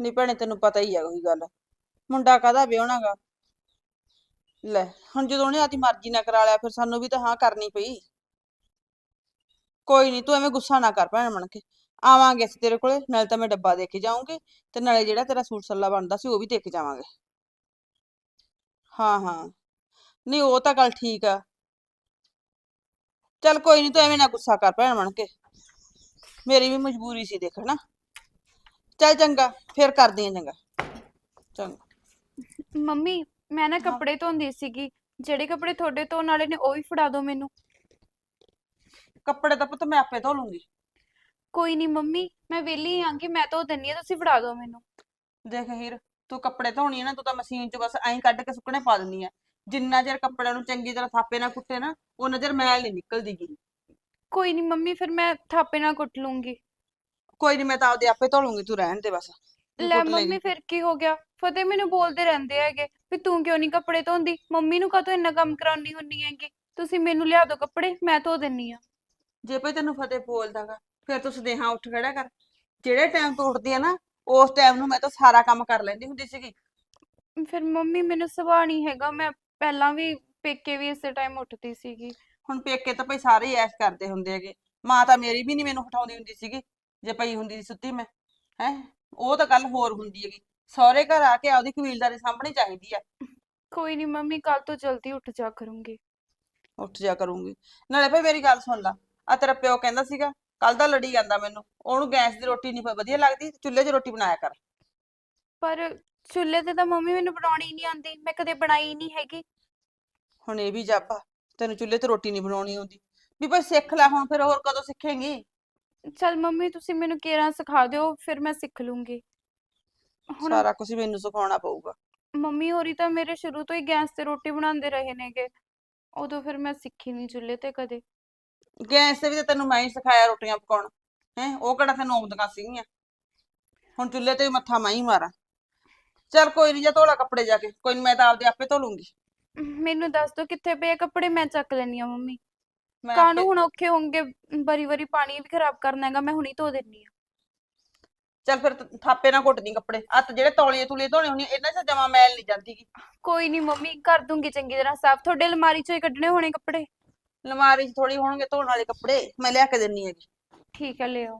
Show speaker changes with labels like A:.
A: ਨਹੀਂ ਭੈਣੇ, ਤੈਨੂੰ ਪਤਾ ਹੀ ਆ ਕੋਈ ਗੱਲ। ਮੁੰਡਾ ਕਾਹਦਾ ਵਿਆਹਣਾਗਾ? ਲੈ, ਹੁਣ ਜਦੋਂ ਉਹਨੇ ਆਦੀ ਮਰਜ਼ੀ ਨਾ ਕਰਾ ਲਿਆ, ਫਿਰ ਸਾਨੂੰ ਵੀ ਤਾਂ ਹਾਂ ਕਰਨੀ ਪਈ। ਕੋਈ ਨਹੀਂ ਤੂੰ ਐਵੇਂ ਗੁੱਸਾ ਨਾ ਕਰ ਭੈਣ ਬਣ ਕੇ। ਆਵਾਂਗੇ ਅਸੀਂ ਤੇਰੇ ਕੋਲੇ, ਨਾਲੇ ਤਾਂ ਮੈਂ ਡੱਬਾ ਦੇ ਕੇ ਜਾਊਂਗੀ, ਤੇ ਨਾਲੇ ਜਿਹੜਾ ਤੇਰਾ ਸੂਟ ਸੱਲਾ ਬਣਦਾ ਸੀ, ਉਹ ਵੀ ਦੇ ਕੇ ਜਾਵਾਂਗੇ। ਹਾਂ ਹਾਂ। ਨਹੀਂ ਉਹ ਤਾਂ ਗੱਲ ਠੀਕ ਆ। ਚੱਲ ਕੋਈ ਨਹੀਂ ਤੂੰ ਐਵੇਂ ਨਾ ਗੁੱਸਾ ਕਰ ਭੈਣ ਬਣ ਕੇ। ਮੇਰੀ ਵੀ ਮਜਬੂਰੀ ਸੀ ਦੇਖਣਾ ਚੱਲ ਚੰਗਾ ਫਿਰ ਕਰਦੀ ਆ ਚੰਗਾ। ਚੰਗਾ।
B: ਮੰਮੀ ਮੈਂ ਨਾ ਕੱਪੜੇ ਧੋਂਦੀ ਸੀਗੀ ਜਿਹੜੇ ਕੱਪੜੇ ਤੁਹਾਡੇ ਧੋਣ ਵਾਲੇ ਨੇ ਉਹ ਵੀ ਫੜਾ ਦਿਓ ਮੈਨੂੰ।
A: ਕੱਪੜੇ ਤਾਂ ਪੁੱਤ ਮੈਂ ਆਪੇ ਧੋ ਲੂੰਗੀ।
B: ਕੋਈ ਨਹੀਂ ਮੰਮੀ ਮੈਂ ਵਿਹਲੀ ਆਂਗੀ ਮੈਂ ਧੋ ਦਿੰਨੀ ਆ ਤੁਸੀਂ ਫੜਾ ਦਿਓ ਮੈਨੂੰ।
A: ਦੇਖ ਹੀਰ ਤੂੰ ਕੱਪੜੇ ਧੋਣੀ ਆ ਨਾ ਤੂੰ ਤਾਂ ਮਸ਼ੀਨ 'ਚ ਬਸ ਐਂ ਕੱਢ ਕੇ ਸੁੱਕਣੇ ਪਾ ਦਿੰਦੀ ਆ। ਜਿੰਨਾ ਚਿਰ ਕੱਪੜਿਆਂ ਨੂੰ ਚੰਗੀ ਤਰ੍ਹਾਂ ਥਾਪੇ ਨਾਲ ਕੁੱਟੇ ਨਾ ਉਹਨਾਂ ਚਿਰ ਮੈਲ ਨਹੀਂ ਨਿਕਲਦੀ। ਗੀ
B: ਕੋਈ ਨਹੀਂ ਮੰਮੀ ਫਿਰ ਮੈਂ ਥਾਪੇ ਨਾਲ ਕੁੱਟ ਲੂੰਗੀ।
A: ਕੋਈ ਨਹੀਂ ਮੈਂ ਤਾਂ ਆਪਦੇ ਆਪੇ ਧੋ ਲੂੰਗੀ ਤੂੰ ਰਹਿਣ ਦੇ ਬਸ। ਤੂੰ
B: ਲੈ
A: ਕੁੱਟ।
B: ਮੰਮੀ ਫਿਰ ਕੀ ਹੋ ਗਿਆ? ਫਤਿਹ ਮੈਨੂੰ ਬੋਲਦੇ ਰਹਿੰਦੇ ਹੈਗੇ ਵੀ ਤੂੰ ਕਿਉਂ ਨਹੀਂ ਕੱਪੜੇ ਧੋਂਦੀ? ਮੰਮੀ ਨੂੰ ਕਾਹਤੋਂ ਇੰਨਾ ਕੰਮ ਕਰਾਉਣੀ ਹੁੰਨੀ ਹੈਗੀ? ਤੁਸੀਂ ਮੈਨੂੰ ਲਿਆ ਦਿਓ ਕੱਪੜੇ ਮੈਂ ਧੋ ਦਿੰਨੀ ਆ।
A: ਜੇ ਭਈ ਤੈਨੂੰ ਫਤਿਹ ਬੋਲਦਾਗਾ ਫਿਰ ਤੂੰ ਸੁਦੇਹਾ ਉੱਠ ਖੜਾ ਕਰ। ਜਿਹੜੇ ਟਾਈਮ ਤੋਂ ਉੱਠਦੀ ਆ ਨਾ ਉਸ ਟਾਈਮ ਨੂੰ ਮੈਂ ਤਾਂ ਸਾਰਾ ਕੰਮ ਕਰ ਲੈਂਦੀ ਹੁੰਦੀ ਸੀਗੀ।
B: ਫਿਰ ਮੰਮੀ ਮੈਨੂੰ ਸੁਭਾਅ ਨਹੀਂ ਹੈਗਾ ਮੈਂ ਪਹਿਲਾਂ ਵੀ ਪੇਕੇ ਵੀ ਇਸੇ ਟਾਈਮ ਉੱਠਦੀ ਸੀਗੀ।
A: ਹੁਣ ਪੇਕੇ ਤਾਂ ਭਈ ਸਾਰੇ ਹੀ ਐਸ਼ ਕਰਦੇ ਹੁੰਦੇ ਹੈਗੇ। ਮਾਂ ਤਾਂ ਮੇਰੀ ਵੀ ਨਹੀਂ ਮੈਨੂੰ ਉਠਾਉਂਦੀ ਹੁੰਦੀ ਸੀਗੀ। ਜੇ ਪਈ ਹੁੰਦੀ ਸੀ ਸੁੱਤੀ ਮੈਂ ਹੈ? ਉਹ ਤਾਂ ਗੱਲ ਹੋਰ ਹੁੰਦੀ ਹੈਗੀ। ਸਹੁਰੇ ਘਰ ਆ ਕੇ ਆਪਦੀ ਕਬੀਲਦਾਰੀ ਸਾਂਭਣੀ ਚਾਹੀਦੀ ਆ।
B: ਕੋਈ ਨਹੀਂ ਮੰਮੀ ਕੱਲ ਤੋਂ ਜਲਦੀ ਉੱਠ ਜਾ ਕਰੂੰਗੀ।
A: ਉੱਠ ਜਾ ਕਰੂੰਗੀ। ਨਾਲੇ ਭਾਈ ਮੇਰੀ ਗੱਲ ਸੁਣ ਲਾ ਆ ਤੇਰਾ ਪਿਓ ਕਹਿੰਦਾ ਸੀਗਾ ਕੱਲ ਦਾ ਲੜੀ ਜਾਂਦਾ ਮੈਨੂੰ। ਉਹਨੂੰ ਗੈਸ ਦੀ ਰੋਟੀ ਨਹੀਂ ਵਧੀਆ ਲੱਗਦੀ ਚੁੱਲ੍ਹੇ 'ਚ ਰੋਟੀ ਬਣਾਇਆ ਕਰ।
B: ਪਰ ਚੁੱਲ੍ਹੇ ਤੇ ਤਾਂ ਮੰਮੀ ਮੈਨੂੰ ਬਣਾਉਣੀ ਨਹੀਂ ਆਉਂਦੀ ਮੈਂ ਕਦੇ ਬਣਾਈ ਨਹੀਂ ਹੈਗੀ।
A: ਹੁਣ ਇਹ ਵੀ ਜਾਪਾ ਤੈਨੂੰ ਚੁੱਲ੍ਹੇ ਤੇ ਰੋਟੀ ਨਹੀਂ ਬਣਾਉਣੀ ਆਉਂਦੀ। ਵੀ ਭਾਈ ਸਿੱਖ ਲੈ ਹੁਣ ਫਿਰ ਹੋਰ ਕਦੋਂ ਸਿੱਖੇਂਗੀ?
B: ਚਲ ਮੰਮੀ ਤੁਸੀਂ ਮੈਨੂੰ ਕੇਰਾਂ ਸਿਖਾ ਦਿਓ ਫਿਰ ਮੈਂ ਸਿੱਖ ਲੂੰਗੀ। ਹੁਣ
A: ਸਾਰਾ ਕੁਝ ਮੈਨੂੰ ਸਿਖਾਉਣਾ ਪਊਗਾ।
B: ਮੰਮੀ ਹੋਰੀ ਤਾਂ ਮੇਰੇ ਸ਼ੁਰੂ ਤੋਂ ਹੀ ਗੈਸ ਤੇ ਰੋਟੀ ਬਣਾਉਂਦੇ ਰਹੇ ਨੇਗੇ। ਉਦੋਂ ਫਿਰ ਮੈਂ ਸਿੱਖੀ ਨਹੀਂ ਚੁੱਲ੍ਹੇ ਤੇ ਕਦੇ।
A: ਗੈਸ ਤੇ ਵੀ ਤਾਂ ਤੈਨੂੰ ਮੈਂ ਹੀ ਸਿਖਾਇਆ ਰੋਟੀਆਂ ਪਕਾਉਣ। ਹੈ ਉਹ ਕਿਹੜਾ ਤੈਨੂੰ ਆਉਂਦੀਆਂ ਸੀਗੀਆਂ। ਹੁਣ ਚੁੱਲ੍ਹੇ ਤੇ ਵੀ ਮੱਥਾ ਮੈਂ ਹੀ ਮਾਰਾਂ। ਚੱਲ ਕੋਈ ਨਹੀਂ ਜਾ ਧੋਲਾ ਕੱਪੜੇ ਜਾ ਕੇ। ਕੋਈ ਨੀ ਮੈਂ ਤਾਂ ਆਪਦੇ ਆਪੇ ਧੋ ਲੂੰਗੀ।
B: ਮੈਨੂੰ ਦੱਸ ਦਿਓ ਕਿੱਥੇ ਪਏ ਆ ਕੱਪੜੇ ਮੈਂ ਚੱਕ ਲੈਣੀ ਆ ਮੰਮੀ।
A: ਮੈਂ
B: ਕਾਹਨੂੰ ਹੁਣ ਔਖੇ ਹੋਣਗੇ ਬਰੀ ਬਰੀ ਪਾਣੀ ਵੀ ਖਰਾਬ ਕਰਨਾ ਹੈਗਾ ਮੈਂ ਹੁਣੀ ਧੋ ਦਿੰਨੀ ਆ
A: ਚੱਲ ਫਿਰ ਥਾਪੇ ਨਾਲ ਘੁੱਟ ਦੀ ਕੱਪੜੇ ਹੱਥ ਜਿਹੜੇ ਤੌਲੀਏ ਤੁਲੀਏ ਧੋਣੇ ਹੁੰਦੀ ਇਹਨਾਂ 'ਚ ਜਮਾ ਮੈਲ ਨਹੀਂ ਜਾਂਦੀ ਗੀ।
B: ਕੋਈ ਨਹੀਂ ਮੰਮੀ ਕਰ ਦੂੰਗੀ ਚੰਗੀ ਤਰ੍ਹਾਂ ਸਾਫ਼। ਤੁਹਾਡੇ ਅਲਮਾਰੀ ਚੋਂ ਹੀ ਕੱਢਣੇ ਹੋਣੇ ਕੱਪੜੇ?
A: ਲਮਾਰੀ 'ਚ ਥੋੜੀ ਹੋਣਗੇ ਧੋਣ ਵਾਲੇ ਕੱਪੜੇ ਮੈਂ ਲਿਆ ਕੇ ਦਿੰਨੀ ਹੈਗੀ।
B: ਠੀਕ ਹੈ ਲਿਓ